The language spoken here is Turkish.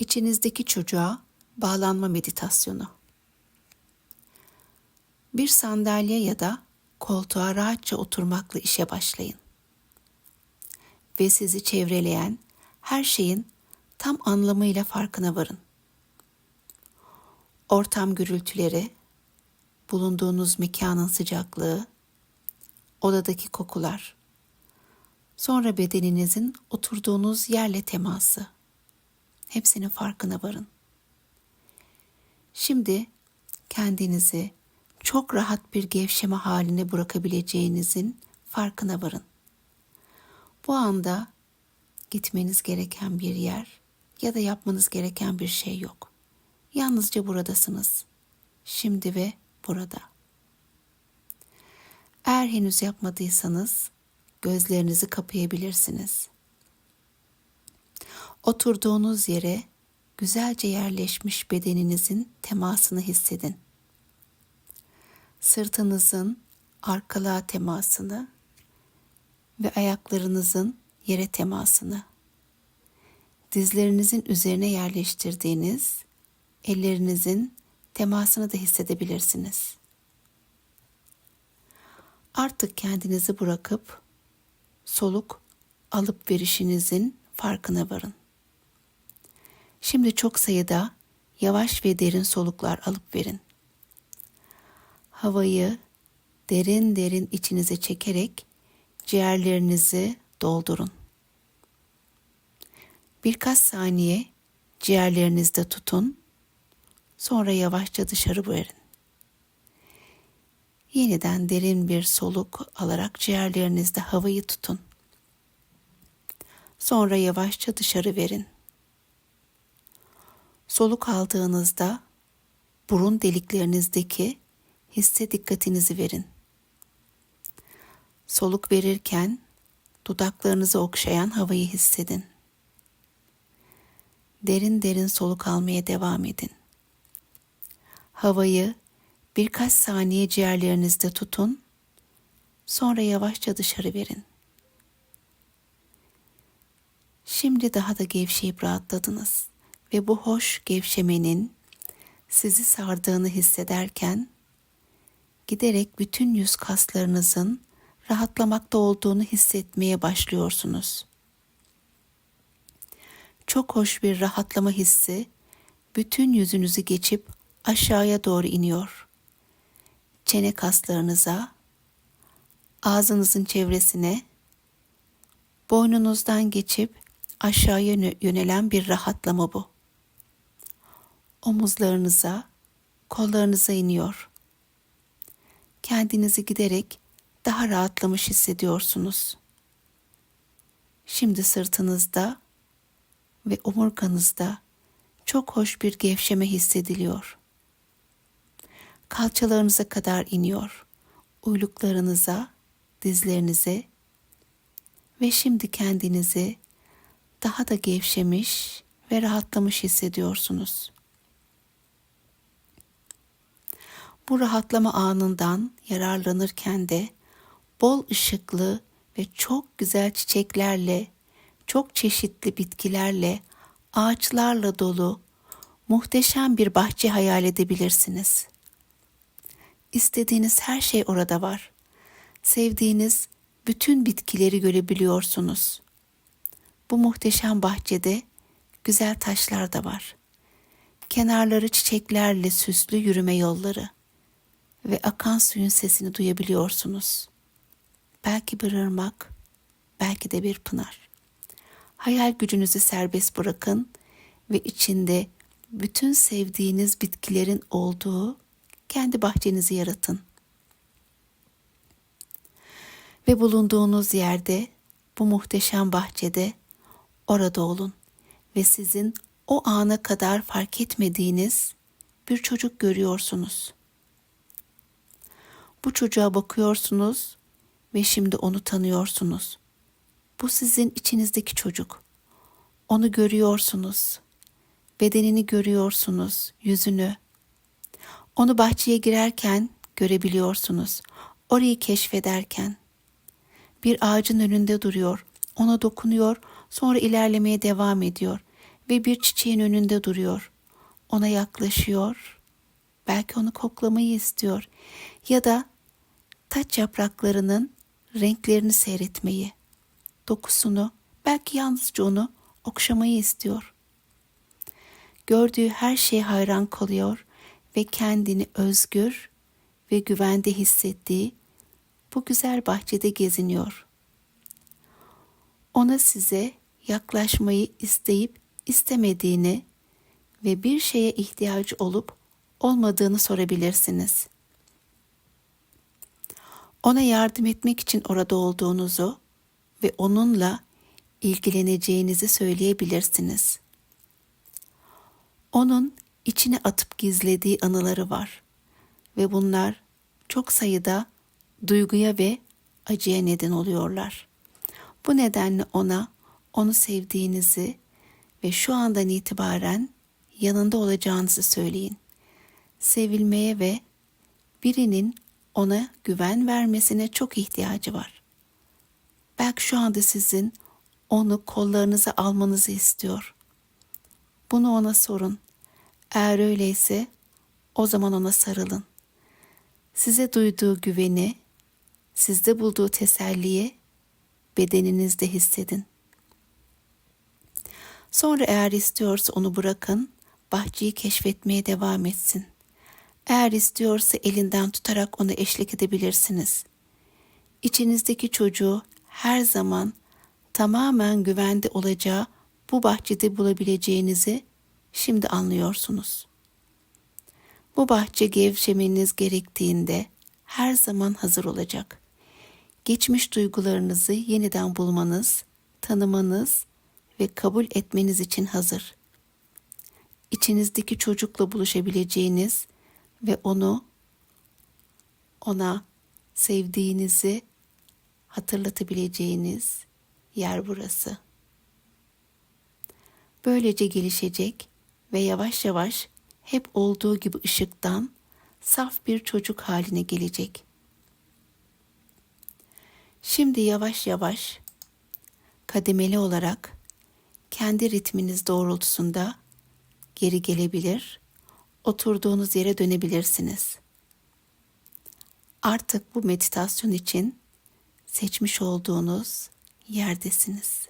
İçinizdeki çocuğa bağlanma meditasyonu. Bir sandalye ya da koltuğa rahatça oturmakla işe başlayın. Ve sizi çevreleyen her şeyin tam anlamıyla farkına varın. Ortam gürültüleri, bulunduğunuz mekanın sıcaklığı, odadaki kokular, sonra bedeninizin oturduğunuz yerle teması. Hepsinin farkına varın. Şimdi kendinizi çok rahat bir gevşeme haline bırakabileceğinizin farkına varın. Bu anda gitmeniz gereken bir yer ya da yapmanız gereken bir şey yok. Yalnızca buradasınız. Şimdi ve burada. Eğer henüz yapmadıysanız gözlerinizi kapayabilirsiniz. Oturduğunuz yere güzelce yerleşmiş bedeninizin temasını hissedin. Sırtınızın arkalığa temasını ve ayaklarınızın yere temasını. Dizlerinizin üzerine yerleştirdiğiniz ellerinizin temasını da hissedebilirsiniz. Artık kendinizi bırakıp soluk alıp verişinizin farkına varın. Şimdi çok sayıda yavaş ve derin soluklar alıp verin. Havayı derin derin içinize çekerek ciğerlerinizi doldurun. Birkaç saniye ciğerlerinizde tutun. Sonra yavaşça dışarı verin. Yeniden derin bir soluk alarak ciğerlerinizde havayı tutun. Sonra yavaşça dışarı verin. Soluk aldığınızda burun deliklerinizdeki hisse dikkatinizi verin. Soluk verirken dudaklarınızı okşayan havayı hissedin. Derin derin soluk almaya devam edin. Havayı birkaç saniye ciğerlerinizde tutun. Sonra yavaşça dışarı verin. Şimdi daha da gevşeyip rahatladınız ve bu hoş gevşemenin sizi sardığını hissederken giderek bütün yüz kaslarınızın rahatlamakta olduğunu hissetmeye başlıyorsunuz. Çok hoş bir rahatlama hissi bütün yüzünüzü geçip aşağıya doğru iniyor. Çene kaslarınıza, ağzınızın çevresine, boynunuzdan geçip aşağıya yönelen bir rahatlama bu. Omuzlarınıza, kollarınıza iniyor. Kendinizi giderek daha rahatlamış hissediyorsunuz. Şimdi sırtınızda ve omurganızda çok hoş bir gevşeme hissediliyor. Kalçalarınıza kadar iniyor. Uyluklarınıza, dizlerinize ve şimdi kendinizi daha da gevşemiş ve rahatlamış hissediyorsunuz. Bu rahatlama anından yararlanırken de bol ışıklı ve çok güzel çiçeklerle, çok çeşitli bitkilerle, ağaçlarla dolu muhteşem bir bahçe hayal edebilirsiniz. İstediğiniz her şey orada var. Sevdiğiniz bütün bitkileri görebiliyorsunuz. Bu muhteşem bahçede güzel taşlar da var. Kenarları çiçeklerle süslü yürüme yolları ve akan suyun sesini duyabiliyorsunuz. Belki bir ırmak, belki de bir pınar. Hayal gücünüzü serbest bırakın ve içinde bütün sevdiğiniz bitkilerin olduğu kendi bahçenizi yaratın. Ve bulunduğunuz yerde, bu muhteşem bahçede orada olun ve sizin o ana kadar fark etmediğiniz bir çocuk görüyorsunuz. Bu çocuğa bakıyorsunuz ve şimdi onu tanıyorsunuz. Bu sizin içinizdeki çocuk. Onu görüyorsunuz. Bedenini görüyorsunuz, yüzünü. Onu bahçeye girerken görebiliyorsunuz. Orayı keşfederken bir ağacın önünde duruyor. Ona dokunuyor, sonra ilerlemeye devam ediyor ve bir çiçeğin önünde duruyor. Ona yaklaşıyor. Belki onu koklamayı istiyor ya da taç yapraklarının renklerini seyretmeyi, dokusunu, belki yalnızca onu okşamayı istiyor. Gördüğü her şeye hayran kalıyor ve kendini özgür ve güvende hissettiği bu güzel bahçede geziniyor. Ona size yaklaşmayı isteyip istemediğini ve bir şeye ihtiyacı olup olmadığını sorabilirsiniz. Ona yardım etmek için orada olduğunuzu ve onunla ilgileneceğinizi söyleyebilirsiniz. Onun içine atıp gizlediği anıları var ve bunlar çok sayıda duyguya ve acıya neden oluyorlar. Bu nedenle ona onu sevdiğinizi ve şu andan itibaren yanında olacağınızı söyleyin. Sevilmeye ve birinin ona güven vermesine çok ihtiyacı var. Belki şu anda sizin onu kollarınıza almanızı istiyor. Bunu ona sorun. Eğer öyleyse o zaman ona sarılın. Size duyduğu güveni, sizde bulduğu teselliyi bedeninizde hissedin. Sonra eğer istiyorsa onu bırakın, bahçeyi keşfetmeye devam etsin. Eğer istiyorsa elinden tutarak ona eşlik edebilirsiniz. İçinizdeki çocuğu her zaman tamamen güvende olacağı bu bahçede bulabileceğinizi şimdi anlıyorsunuz. Bu bahçe gevşemeniz gerektiğinde her zaman hazır olacak. Geçmiş duygularınızı yeniden bulmanız, tanımanız ve kabul etmeniz için hazır. İçinizdeki çocukla buluşabileceğiniz ve onu ona sevdiğinizi hatırlatabileceğiniz yer burası. Böylece gelişecek ve yavaş yavaş hep olduğu gibi ışıktan saf bir çocuk haline gelecek. Şimdi yavaş yavaş kademeli olarak kendi ritminiz doğrultusunda geri gelebilir, oturduğunuz yere dönebilirsiniz. Artık bu meditasyon için seçmiş olduğunuz yerdesiniz.